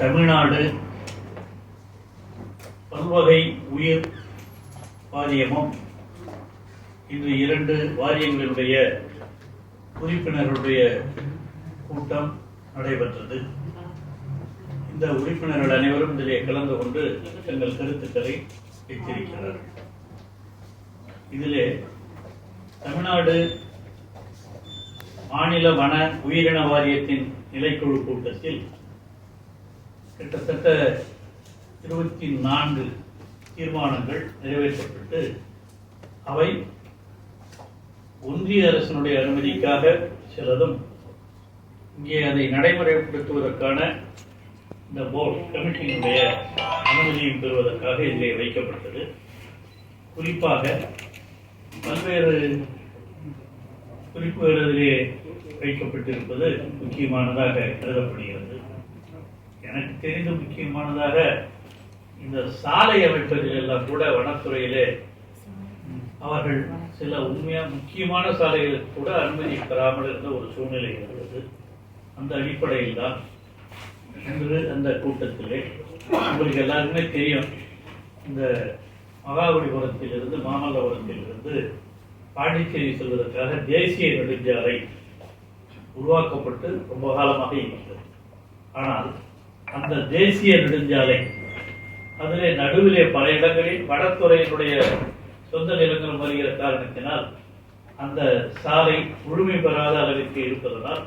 தமிழ்நாடு பல்வகை உயிர் வாரியமும் இன்று இரண்டு வாரியங்களுடைய உறுப்பினர்களுடைய கூட்டம் நடைபெற்றது. இந்த உறுப்பினர்கள் அனைவரும் இதிலே கலந்து கொண்டு தங்கள் கருத்துக்களை வைத்திருக்கிறார்கள். இதிலே தமிழ்நாடு மாநில வன உயிரின வாரியத்தின் நிலைக்குழு கூட்டத்தில் கிட்டத்தட்ட இருபத்தி நான்கு தீர்மானங்கள் நிறைவேற்றப்பட்டு அவை ஒன்றிய அரசினுடைய அனுமதிக்காக சிலதும் இங்கே அதை நடைமுறைப்படுத்துவதற்கான இந்த போர்டு கமிட்டியினுடைய அனுமதியும் பெறுவதற்காக இங்கே வைக்கப்பட்டது. குறிப்பாக பல்வேறு குறிப்புகள் அதிலே வைக்கப்பட்டிருப்பது முக்கியமானதாக கருதப்படுகிறது. எனக்கு தெரிந்த முக்கியமானதாக இந்த சாலை அமைப்பதில் எல்லாம் கூட வனத்துறையிலே அவர்கள் சில உண்மையா முக்கியமான சாலைகளுக்கு கூட அனுமதி பெறாமல் இருந்த ஒரு சூழ்நிலை இருந்தது. அந்த அடிப்படையில் தான் என்று அந்த கூட்டத்திலே. உங்களுக்கு எல்லாருக்குமே தெரியும். இந்த மகாபலிபுரத்திலிருந்து மாமல்லபுரத்திலிருந்து பாண்டிச்சேரி செல்வதற்காக தேசிய நெடுஞ்சாலை உருவாக்கப்பட்டு ரொம்ப காலமாக இருந்தது ஆனால் அந்த தேசிய நெடுஞ்சாலை. அதிலே நடுவிலே பல இடங்களில் வனத்துறையினுடைய சொந்த நிலங்கள் வருகிற காரணத்தினால் அந்த சாலை முழுமை பெறாத அளவிற்கு இருப்பதனால்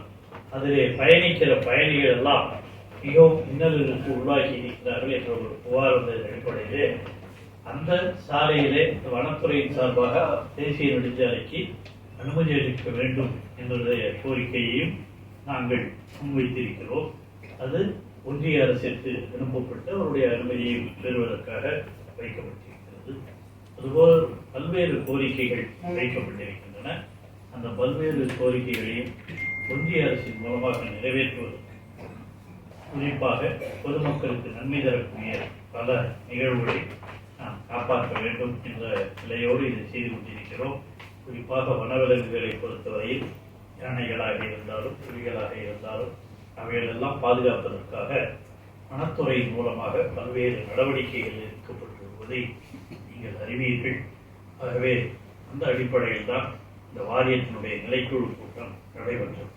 அதிலே பயணிக்கிற பயணிகள் எல்லாம் மிகவும் இன்னலுக்கு உருவாக்கி இருக்கிறார்கள் என்ற ஒரு புகார் வந்ததன் அடிப்படையிலே அந்த சாலையிலே வனத்துறையின் சார்பாக தேசிய நெடுஞ்சாலைக்கு அனுமதி அளிக்க வேண்டும் எங்களுடைய கோரிக்கையையும் நாங்கள் முன்வைத்திருக்கிறோம். அது ஒன்றிய அரசிற்கு அனுப்பப்பட்டு அவருடைய அனுமதியை பெறுவதற்காக வைக்கப்பட்டிருக்கிறது. அதுபோல் பல்வேறு கோரிக்கைகள் வைக்கப்பட்டிருக்கின்றன. அந்த பல்வேறு கோரிக்கைகளையும் ஒன்றிய அரசின் மூலமாக நிறைவேற்றுவது குறிப்பாக பொதுமக்களுக்கு நன்மை தரக்கூடிய பல நிகழ்வுகளை நாம் காப்பாற்ற வேண்டும் என்ற நிலையோடு இதை செய்து கொண்டிருக்கிறோம். குறிப்பாக வனவிலங்குகளை பொறுத்தவரையில் யானைகளாக இருந்தாலும் புலிகளாக இருந்தாலும் அவைகளெல்லாம் பாதுகாப்பதற்காக வனத்துறையின் மூலமாக பல்வேறு நடவடிக்கைகள் எடுக்கப்பட்டு வருவதை நீங்கள் அறிவீர்கள். ஆகவே அந்த அடிப்படையில் தான் இந்த வாரியத்தினுடைய நிலைக்குழு கூட்டம் நடைபெற்றது.